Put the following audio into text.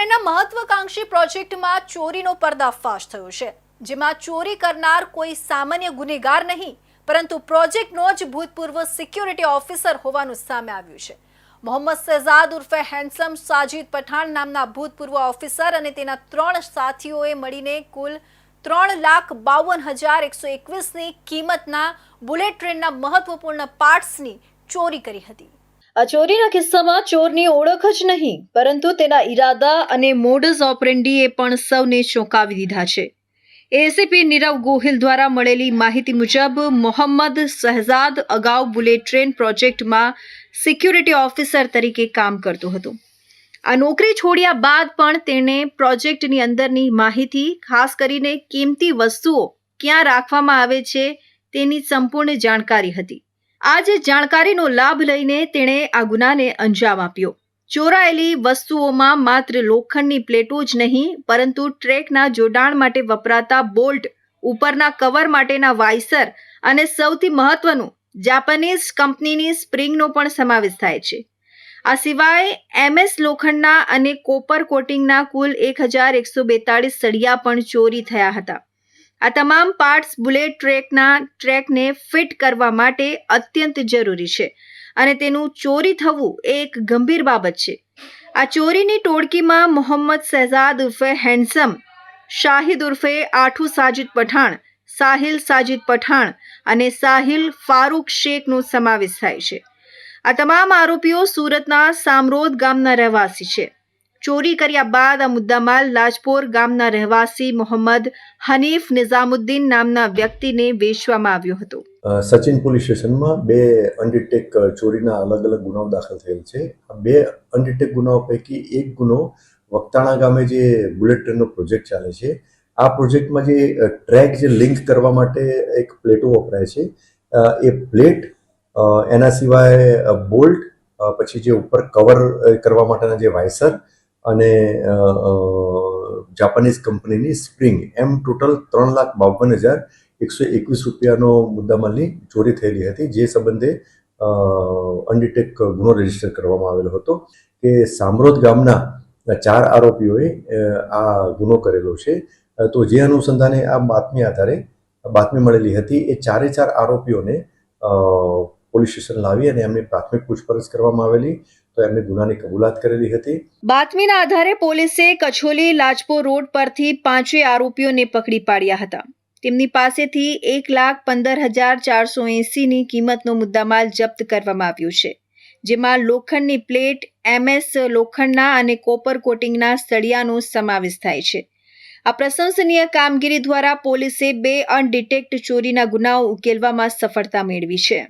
ટ્રેનના મહત્વકાંક્ષી પ્રોજેક્ટમાં ચોરીનો પર્દાફાશ થયો છે, જેમાં ચોરી કરનાર કોઈ સામાન્ય ગુનેગાર નહીં, પરંતુ પ્રોજેક્ટનો જ ભૂતપૂર્વ સિક્યોરિટી ઓફિસર હોવાનું સામે આવ્યું છે. મોહમ્મદ શહેજાદ ઉર્ફે હેન્ડસમ સાજીદ પઠાણ નામના ભૂતપૂર્વ ઓફિસર અને તેના ત્રણ સાથીઓએ મળીને કુલ ત્રણ લાખ બાવન હજાર એકસો એકવીસની કિંમતના બુલેટ ટ્રેનના મહત્વપૂર્ણ પાર્ટ્સની ચોરી કરી હતી. આ ચોરીના કિસ્સામાં ચોરની ઓળખ જ નહીં, પરંતુ તેના ઈરાદા અને મોડસ ઓપરેન્ડીએ પણ સૌને ચોંકાવી દીધા છે. એસીપી નીરવ ગોહિલ દ્વારા મળેલી માહિતી મુજબ, મોહમ્મદ શહેજાદ અગાઉ બુલેટ ટ્રેન પ્રોજેક્ટમાં સિક્યુરિટી ઓફિસર તરીકે કામ કરતો હતો. આ નોકરી છોડ્યા બાદ પણ તેણે પ્રોજેક્ટની અંદરની માહિતી, ખાસ કરીને કિંમતી વસ્તુઓ ક્યાં રાખવામાં આવે છે તેની સંપૂર્ણ જાણકારી હતી. આ જ જાણકારીનો લાભ લઈને તેણે આ ગુનાને અંજામ આપ્યો. ચોરાયેલી વસ્તુઓમાં માત્ર લોખંડની પ્લેટો જ નહીં, પરંતુ ટ્રેકના જોડાણ માટે વપરાતા બોલ્ટ, ઉપરના કવર માટેના વાઇસર અને સૌથી મહત્વનું, જાપાનીઝ કંપનીની સ્પ્રિંગનો પણ સમાવેશ થાય છે. આ સિવાય, એમએસ લોખંડના અને કોપર કોટિંગના કુલ એક હજાર એકસો બેતાળીસ સળિયા પણ ચોરી થયા હતા. આ તમામ પાર્ટ્સ બુલેટ ટ્રેકના ટ્રેકને ફિટ કરવા માટે અત્યંત જરૂરી છે અને તેનું ચોરી થવું એ એક ગંભીર બાબત છે. આ ચોરીની ટોળકીમાં મોહમ્મદ શહેજાદ ઉર્ફે હેન્ડસમ શાહિદ ઉર્ફે આઠુ સાજિદ પઠાણ, સાહિલ સાજિદ પઠાણ અને સાહિલ ફારૂક શેખનો સમાવેશ થાય છે. આ તમામ આરોપીઓ સુરતના સામરોદ ગામના રહેવાસી છે. ચોરી કર્યા બાદ આ મુદ્દામાલ લાજપોર ગામના રહેવાસી મોહમ્મદ હનીફ નિઝામુદ્દીન નામના વ્યક્તિને વેચવામાં આવ્યો હતો. સચિન પોલીસ સ્ટેશનમાં બે અનડિટેક ચોરીના અલગ અલગ ગુનાઓ દાખલ થયેલ છે. બે અનડિટેક ગુનાઓ પૈકી એક ગુનો વક્તાણા ગામે જે બુલેટ ટ્રેનનો પ્રોજેક્ટ ચાલે છે. આ પ્રોજેક્ટમાં જે ટ્રેક જે લિંક કરવા માટે એક પ્લેટો વપરાય છે. એ પ્લેટ એના સિવાય બોલ્ટ પછી જે ઉપર કવર કરવા માટેના જે વાઇસર અને જાપાનીઝ કંપનીની સ્પ્રિંગ એમ ટોટલ ત્રણ લાખ બાવન હજાર એકસો એકવીસ રૂપિયાનો મુદ્દામાલની ચોરી થયેલી હતી, જે સંબંધે અનડિટેક ગુનો રજિસ્ટર કરવામાં આવેલો હતો, કે સામરોદ ગામના ચાર આરોપીઓએ આ ગુનો કરેલો છે. તો જે અનુસંધાને આ બાતમી આધારે, બાતમી મળેલી હતી, એ ચારે ચાર આરોપીઓને પોલીસ સ્ટેશન લાવી અને એમની પ્રાથમિક પૂછપરછ કરવામાં આવેલી. તો ગુનાની કબૂલાત કરેલી હતી. બાતમીના આધારે પોલીસે કછોલી લાજપોર રોડ પરથી પાંચે આરોપીઓને પકડી પાડ્યા હતા. તેમની પાસેથી એક લાખ પંદર હજાર ચારસો એંસીની કિંમતનો મુદ્દામાલ જપ્ત કરવામાં આવ્યો છે, જેમાં લોખંડની પ્લેટ, એમએસ લોખંડના અને કોપર કોટિંગના સળિયાનો સમાવેશ થાય છે. આ પ્રશંસનીય કામગીરી દ્વારા પોલીસે બે અનડિટેક્ટ ચોરીના ગુનાઓ ઉકેલવામાં સફળતા મેળવી છે.